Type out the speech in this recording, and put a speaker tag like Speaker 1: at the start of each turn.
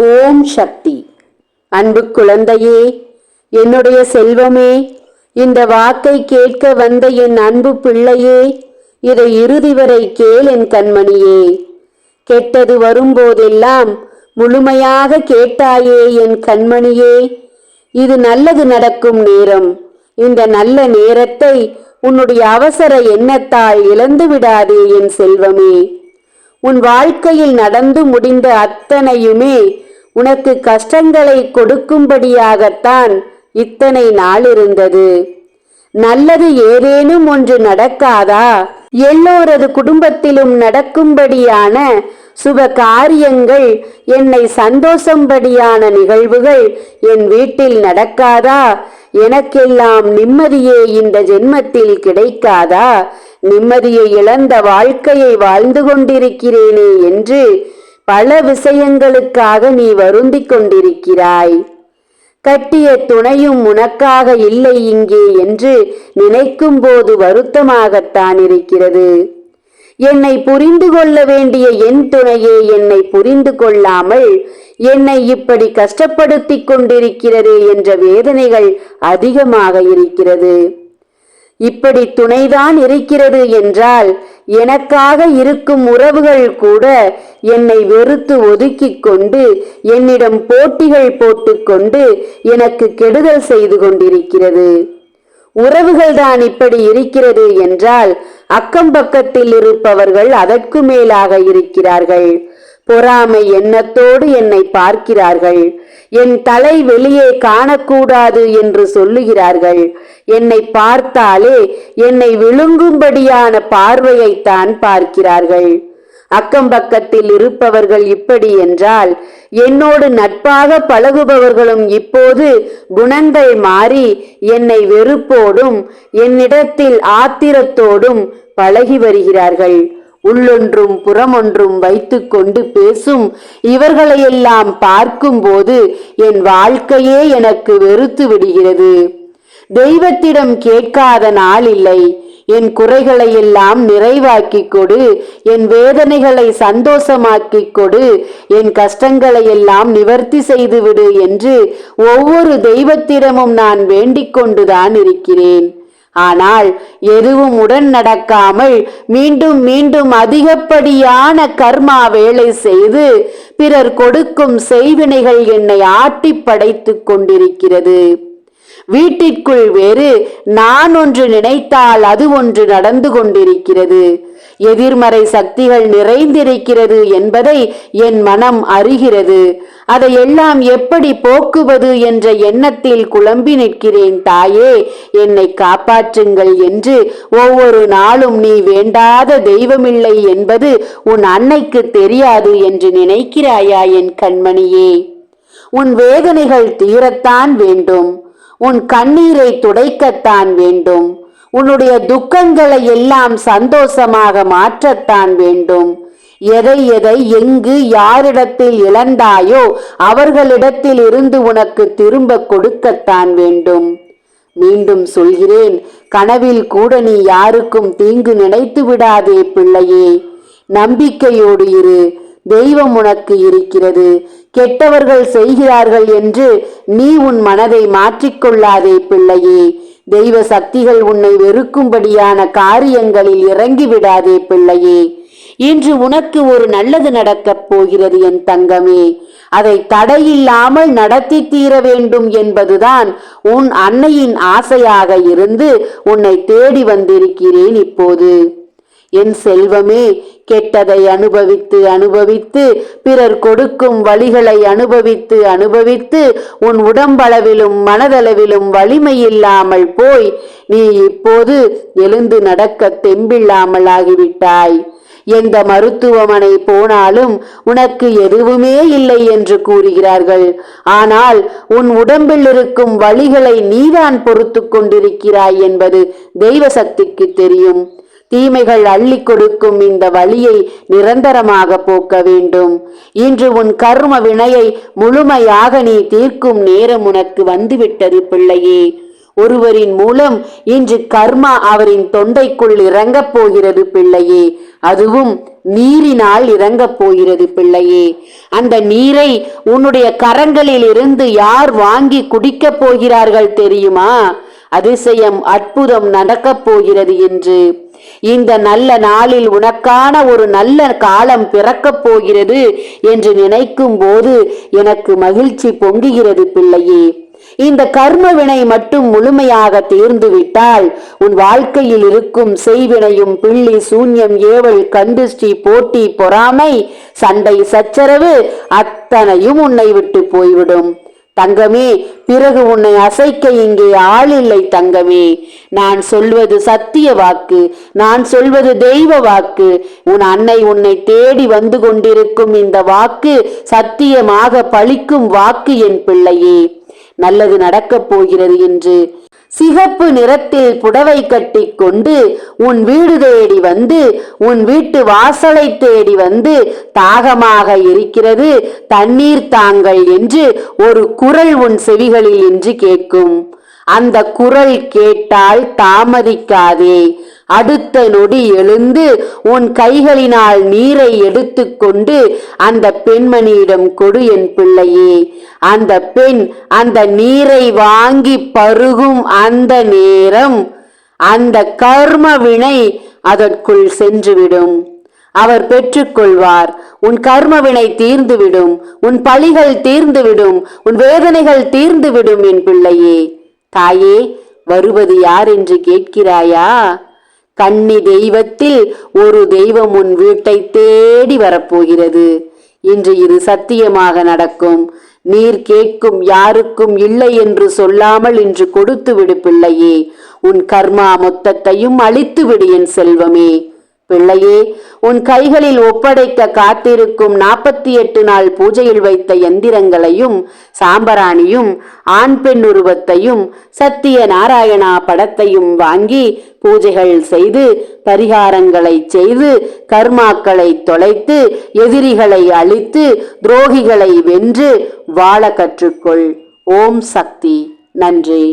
Speaker 1: ஓம் சக்தி. அன்பு குழந்தையே என்னுடைய செல்வமே இந்த வாக்கை கேட்க வந்த என் அன்பு பிள்ளையே இதை இறுதி வரை கேள் என் கண்மணியே. கெட்டது வரும்போதெல்லாம் முழுமையாக கேட்டாயே என் கண்மணியே. இது நல்லது நடக்கும் நேரம். இந்த நல்ல நேரத்தை உன்னுடைய அவசர எண்ணத்தால் இழந்து விடாதே என் செல்வமே. உன் வாழ்க்கையில் நடந்து முடிந்த அத்தனையுமே உனக்கு கஷ்டங்களை கொடுக்கும்படியாகத்தான் இத்தனை நாள் இருந்தது நல்லது ஏதேனும் ஒன்று நடக்காதா? எல்லோரது குடும்பத்திலும் நடக்கும்படியான சுப காரியங்கள் என்னை சந்தோஷம்படியான நிகழ்வுகள் என் வீட்டில் நடக்காதா? எனக்கெல்லாம் நிம்மதியே இந்த ஜென்மத்தில் கிடைக்காதா? நிம்மதியை இழந்த வாழ்க்கையை வாழ்ந்து கொண்டிருக்கிறேனே என்று பல விஷயங்களுக்காக நீ வருந்திக் கொண்டிருக்கிறாய். கட்டிய துணையும் உனக்காக இல்லை இங்கே என்று நினைக்கும் போது வருத்தமாகத்தான் இருக்கிறது. என்னை புரிந்து கொள்ள வேண்டிய என் துணையே என்னை புரிந்து கொள்ளாமல் என்னை இப்படி கஷ்டப்படுத்திக் கொண்டிருக்கிறதே என்ற வேதனைகள் அதிகமாக இருக்கிறது. இப்படி துணைதான் இருக்கிறது என்றால் எனக்காக இருக்கும் உறவுகள் கூட என்னை வெறுத்து ஒதுக்கிக் கொண்டு என்னிடம் போட்டிகள் போட்டுக்கொண்டு எனக்கு கெடுதல் செய்து கொண்டிருக்கிறது. உறவுகள் தான் இப்படி இருக்கிறது என்றால் அக்கம் பக்கத்தில் இருப்பவர்கள் அதற்கு மேலாக இருக்கிறார்கள். பொறாமை எண்ணத்தோடு என்னை பார்க்கிறார்கள். என் தலை வெளியே காணக்கூடாது என்று சொல்லுகிறார்கள். என்னை பார்த்தாலே என்னை விழுங்கும்படியான பார்வையைத்தான் பார்க்கிறார்கள். அக்கம் பக்கத்தில் இருப்பவர்கள் இப்படி என்றால் என்னோடு நட்பாக பழகுபவர்களும் இப்போது குணங்கள் மாறி என்னை வெறுப்போடும் என்னிடத்தில் ஆத்திரத்தோடும் பழகி வருகிறார்கள். உள்ளொன்றும் புறமொன்றும் வைத்துக்கொண்டு பேசும் இவர்களையெல்லாம் பார்க்கும்போது என் வாழ்க்கையே எனக்கு வெறுத்து விடுகிறது. தெய்வத்திடம் கேட்காத நாள் இல்லை. என் குறைகளை எல்லாம் நிறைவாக்கிக் கொடு. என் வேதனைகளை சந்தோஷமாக்கிக் கொடு. என் கஷ்டங்களை எல்லாம் நிவர்த்தி செய்துவிடு என்று ஒவ்வொரு தெய்வத்திடமும் நான் வேண்டிக் கொண்டுதான் இருக்கிறேன். ஆனால் எதுவும் உடன் நடக்காமல் மீண்டும் மீண்டும் அதிகப்படியான கர்மா வேலை செய்து பிறர் கொடுக்கும் செய்வினைகள் என்னை ஆட்டி படைத்துக் கொண்டிருக்கிறது. வீட்டிற்குள் வேறு நான் ஒன்று நினைத்தால் அது ஒன்று நடந்து கொண்டிருக்கிறது. எதிர்மறை சக்திகள் நிறைந்திருக்கிறது என்பதை என் மனம் அறிகிறது. அதையெல்லாம் எப்படி போக்குவது என்ற எண்ணத்தில் குழம்பி நிற்கிறேன் தாயே. என்னை காப்பாற்றுங்கள் என்று ஒவ்வொரு நாளும் நீ வேண்டாத தெய்வமில்லை என்பது உன் அன்னைக்கு தெரியாது என்று நினைக்கிறாயா என் கண்மணியே. உன் வேதனைகள் தீரத்தான் வேண்டும். உன் கண்ணீரை துடைக்கத்தான் வேண்டும். உன்னுடைய துக்கங்களை எல்லாம் சந்தோஷமாக மாற்றத்தான் வேண்டும். எதை எதை எங்கு யாரிடத்தில் இழந்தாயோ அவர்களிடத்தில் இருந்து உனக்கு திரும்ப கொடுக்கத்தான் வேண்டும். மீண்டும் சொல்கிறேன் கனவில் கூட நீ யாருக்கும் தீங்கு நினைத்து விடாதே பிள்ளையே. நம்பிக்கையோடு இரு. தெய்வம் உனக்கு இருக்கிறது. கெட்டவர்கள் செய்கிறார்கள் என்று நீ உன் மனதை மாற்றிக்கொள்ளாதே பிள்ளையே. தெய்வ சக்திகள் உன்னை வெறுக்கும்படியான காரியங்களில் இறங்கி விடாதே பிள்ளையே. இன்று உனக்கு ஒரு நல்லது நடக்கப் போகிறது என் தங்கமே. அதை தடையில்லாமல் நடத்தி தீர வேண்டும் என்பதுதான் உன் அன்னையின் ஆசையாக இருந்து உன்னை தேடி வந்திருக்கிறேன் இப்போது. என் செல்வமே கெட்டதை அனுபவித்து அனுபவித்து பிறர் கொடுக்கும் வழிகளை அனுபவித்து அனுபவித்து உன் உடம்பளவிலும் மனதளவிலும் வலிமை இல்லாமல் போய் நீ இப்போது எழுந்து நடக்க தெம்பில்லாமல் ஆகிவிட்டாய். எந்த மருத்துவமனை போனாலும் உனக்கு எதுவுமே இல்லை என்று கூறுகிறார்கள். ஆனால் உன் உடம்பில் இருக்கும் வழிகளை நீதான் பொறுத்து கொண்டிருக்கிறாய் என்பது தெய்வ சக்திக்கு தெரியும். தீமைகள் அள்ளி கொடுக்கும் இந்த வழியை நிரந்தரமாக போக்க வேண்டும். இன்று உன் கர்ம வினையை முழுமையாக நீ தீர்க்கும் நேரம் உனக்கு வந்துவிட்டது பிள்ளையே. ஒருவரின் மூலம் இன்று கர்மா அவரின் தொண்டைக்குள் இறங்கப் போகிறது பிள்ளையே. அதுவும் நீரினால் இறங்கப் போகிறது பிள்ளையே. அந்த நீரை உன்னுடைய கரங்களில் இருந்து யார் வாங்கி குடிக்கப் போகிறார்கள் தெரியுமா? அதிசயம் அற்புதம் நடக்கப் போகிறது என்று. இந்த நல்ல நாளில் உனக்கான ஒரு நல்ல காலம் பிறக்கப் போகிறது என்று நினைக்கும் போது எனக்கு மகிழ்ச்சி பொங்குகிறது பிள்ளையே. இந்த கர்ம வினை மட்டும் முழுமையாக தீர்ந்துவிட்டால் உன் வாழ்க்கையில் இருக்கும் செய்வினையும் பிள்ளி சூன்யம் ஏவல் கண்டுஷ்டி போட்டி பொறாமை சண்டை சச்சரவு அத்தனையும் உன்னை விட்டு போய்விடும். தங்கமே பிறகு உன்னை அசைக்க இங்கே ஆளில்லை தங்கமே. நான் சொல்வது சத்திய வாக்கு நான் சொல்வது தெய்வ வாக்கு. உன் அன்னை உன்னை தேடி வந்து கொண்டிருக்கும் இந்த வாக்கு சத்தியமாக பழிக்கும் வாக்கு என் பிள்ளையே. நல்லது நடக்கப் போகிறது என்று சிகப்பு நிறத்தில் புடவை கட்டி கொண்டு உன் வீடு தேடி வந்து உன் வீட்டு வாசலை தேடி வந்து தாகமாக இருக்கிறது. தண்ணீர் தாங்கள் என்று ஒரு குரல் உன் செவிகளில் என்று கேட்கும். அந்த குரல் கேட்டால் தாமதிக்காதே. அடுத்த நொடி எழுந்து உன் கைகளினால் நீரை எடுத்துக்கொண்டு அந்த பெண்மணியிடம் கொடு என் பிள்ளையே. அந்த பெண் அந்த நீரை வாங்கி பருகும் அந்த நேரம் அந்த கர்ம வினை அதற்குள் சென்றுவிடும். அவர் பெற்றுக்கொள்வார் உன் கர்மவினை தீர்ந்துவிடும் உன் பழிகள் தீர்ந்துவிடும் உன் வேதனைகள் தீர்ந்துவிடும் என் பிள்ளையே. தாயே வருவது யார் என்று கேட்கிறாயா? கன்னி தெய்வத்தில் ஒரு தெய்வம் உன் வீட்டை தேடி வரப்போகிறது. இன்று இது சத்தியமாக நடக்கும். நீர் கேட்கும் யாருக்கும் இல்லை என்று சொல்லாமல் இன்று கொடுத்து விடு பிள்ளையே. உன் கர்மா மொத்தத்தையும் அழித்து விடு என் செல்வமே. பிள்ளையே உன் கைகளில் ஒப்படைக்க காத்திருக்கும் நாற்பத்தி எட்டு நாள் பூஜையில் வைத்த எந்திரங்களையும் சாம்பராணியும் ஆண் பெண் உருவத்தையும் சத்திய நாராயணா படத்தையும் வாங்கி பூஜைகள் செய்து பரிகாரங்களை செய்து கர்மாக்களை தொலைத்து எதிரிகளை அழித்து துரோகிகளை வென்று வாழ கற்றுக்கொள். ஓம் சக்தி. நன்றி.